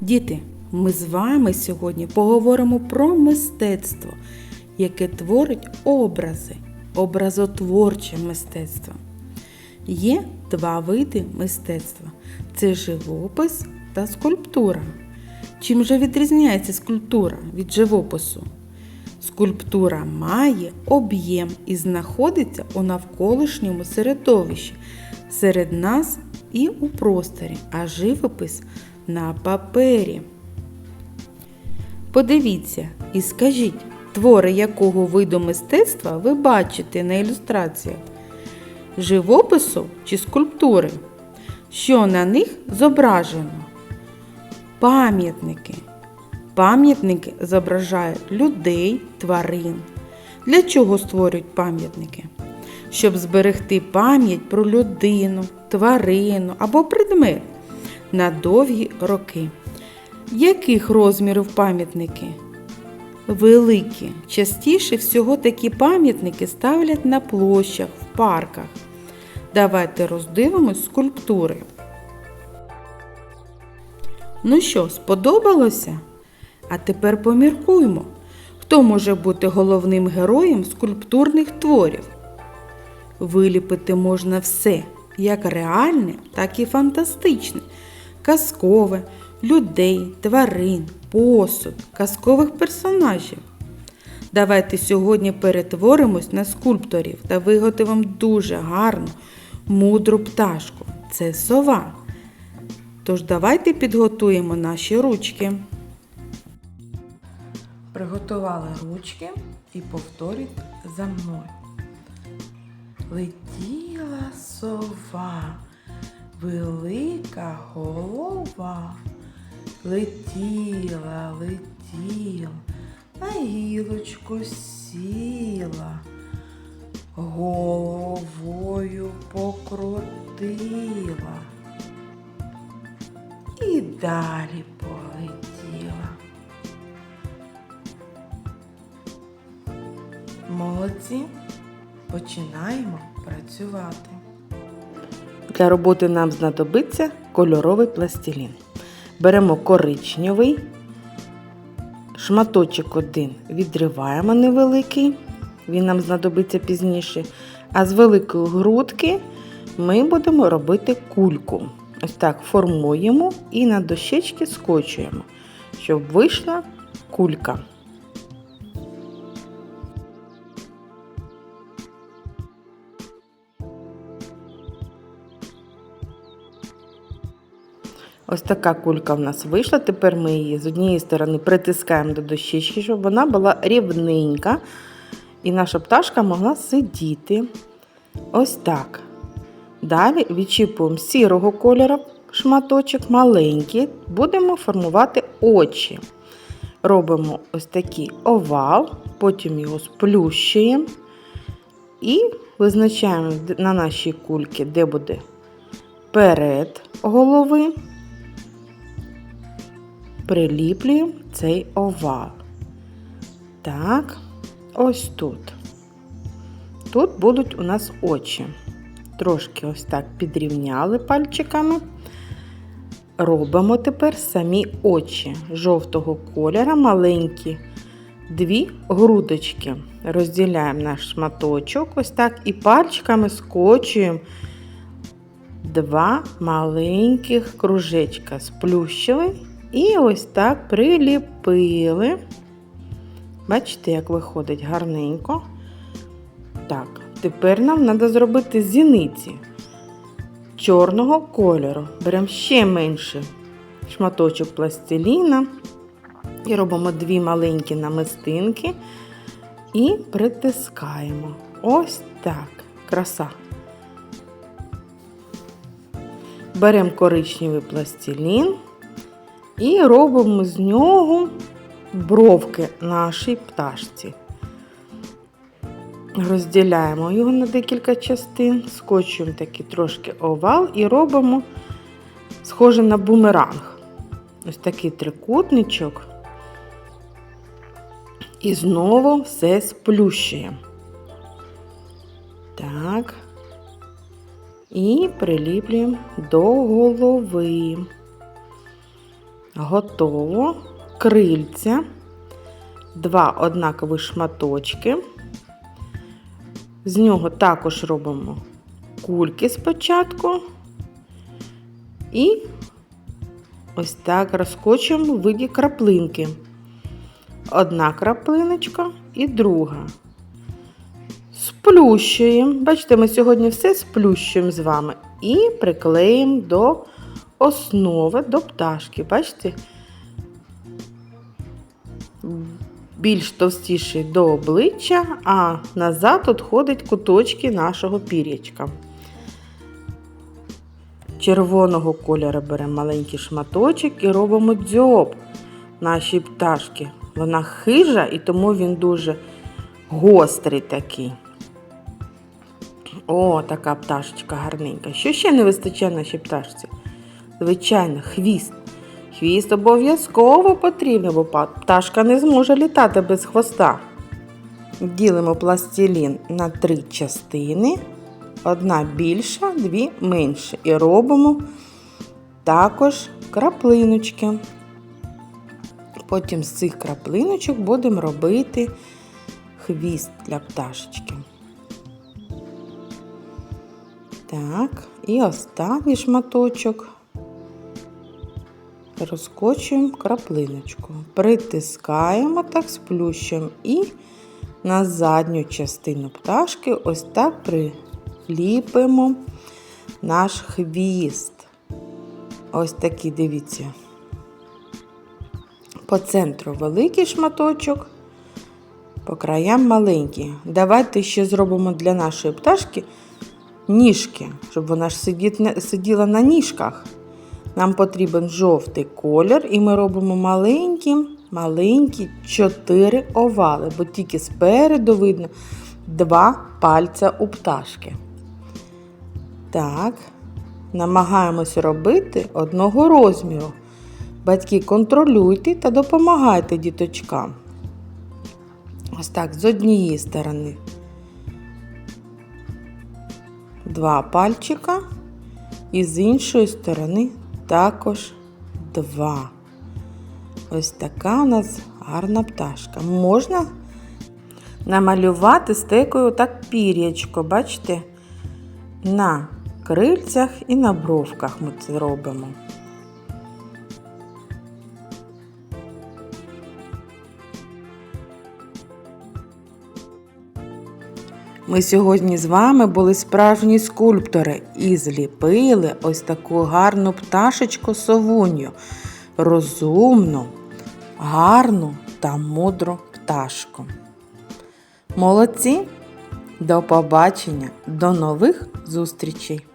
Діти, ми з вами сьогодні поговоримо про мистецтво, яке творить образи, образотворче мистецтво. Є два види мистецтва це живопис та скульптура. Чим же відрізняється скульптура від живопису? Скульптура має об'єм і знаходиться у навколишньому середовищі серед нас і у просторі, а живопис на папері. Подивіться і скажіть, твори якого виду мистецтва ви бачите на ілюстраціях? Живопису чи скульптури? Що на них зображено? Пам'ятники. Пам'ятники зображають людей, тварин. Для чого створюють пам'ятники? Щоб зберегти пам'ять про людину, тварину або предмет на довгі роки. Яких розмірів пам'ятники? Великі. Частіше всього такі пам'ятники ставлять на площах, в парках. Давайте роздивимось скульптури. Ну що, сподобалося? А тепер поміркуймо, хто може бути головним героєм скульптурних творів. Виліпити можна все, як реальне, так і фантастичне, казкове, людей, тварин, посуд, казкових персонажів. Давайте сьогодні перетворимось на скульпторів та виготовимо дуже гарну, мудру пташку. Це сова. Тож давайте підготуємо наші ручки. Приготували ручки і повторюйте за мною. Летіла сова, велика голова. Летіла, летіла, на гілочку сіла, головою покрутила і далі полетіла. Молодці, починаємо працювати. Для роботи нам знадобиться кольоровий пластилін. Беремо коричневий, шматочок один відриваємо невеликий, він нам знадобиться пізніше. А з великої грудки ми будемо робити кульку. Ось так формуємо і на дощечки скочуємо, щоб вийшла кулька. Ось така кулька в нас вийшла. Тепер ми її з однієї сторони притискаємо до дощечки, щоб вона була рівненька. І наша пташка могла сидіти. Ось так. Далі відчіпуємо сірого кольору шматочок маленький, будемо формувати очі. Робимо ось такий овал, потім його сплющуємо і визначаємо на нашій кульці, де буде перед голови приліплюємо цей овал. Так, ось тут. Тут будуть у нас очі. Трошки ось так підрівняли пальчиками. Робимо тепер самі очі жовтого кольора, маленькі дві грудочки. Розділяємо наш шматочок, ось так, і пальчиками скочуємо два маленьких кружечка. Сплющили і ось так приліпили. Бачите, як виходить гарненько. Так, тепер нам треба зробити зіниці чорного кольору. Беремо ще менше шматочок пластиліна і робимо дві маленькі намистинки і притискаємо. Ось так. Краса. Беремо коричневий пластилін і робимо з нього бровки нашій пташці. Розділяємо його на декілька частин, скочуємо такий трошки овал і робимо схоже на бумеранг. Ось такий трикутничок. І знову все сплющуємо. Так. І приліплюємо до голови. Готово. Крильця. Два однакові шматочки. З нього також робимо кульки спочатку. І ось так розкочуємо в виді краплинки. Одна краплиночка і друга. Сплющуємо. Бачите, ми сьогодні все сплющуємо з вами і приклеїмо до основи, до пташки. Бачите? Більш товстіший до обличчя, а назад відходять куточки нашого пір'ячка. Червоного кольору беремо маленький шматочок і робимо дзьоб нашій пташки. Вона хижа і тому він дуже гострий такий. О, така пташечка гарненька. Що ще не вистачає нашій пташці? Звичайно, хвіст. Хвіст обов'язково потрібен, бо пташка не зможе літати без хвоста. Ділимо пластилін на три частини. Одна більша, дві менше. І робимо також краплиночки. Потім з цих краплиночок будемо робити хвіст для пташечки. Так, і останній шматочок розкочуємо краплиночку. Притискаємо так, сплющуємо і на задню частину пташки ось так приліпимо наш хвіст. Ось такий, дивіться. По центру великий шматочок, по краям маленький. Давайте ще зробимо для нашої пташки ніжки, щоб вона ж сиділа на ніжках. Нам потрібен жовтий колір, і ми робимо маленькі, маленькі чотири овали, бо тільки спереду видно два пальця у пташки. Так, намагаємося робити одного розміру. Батьки, контролюйте та допомагайте діточкам. Ось так, з однієї сторони. Два пальчика. І з іншої сторони також два. Ось така у нас гарна пташка. Можна намалювати стекою так пір'ячко, бачите? На крильцях і на бровках ми це робимо. Ми сьогодні з вами були справжні скульптори і зліпили ось таку гарну пташечку совуню, розумну, гарну та мудру пташку. Молодці! До побачення, до нових зустрічей!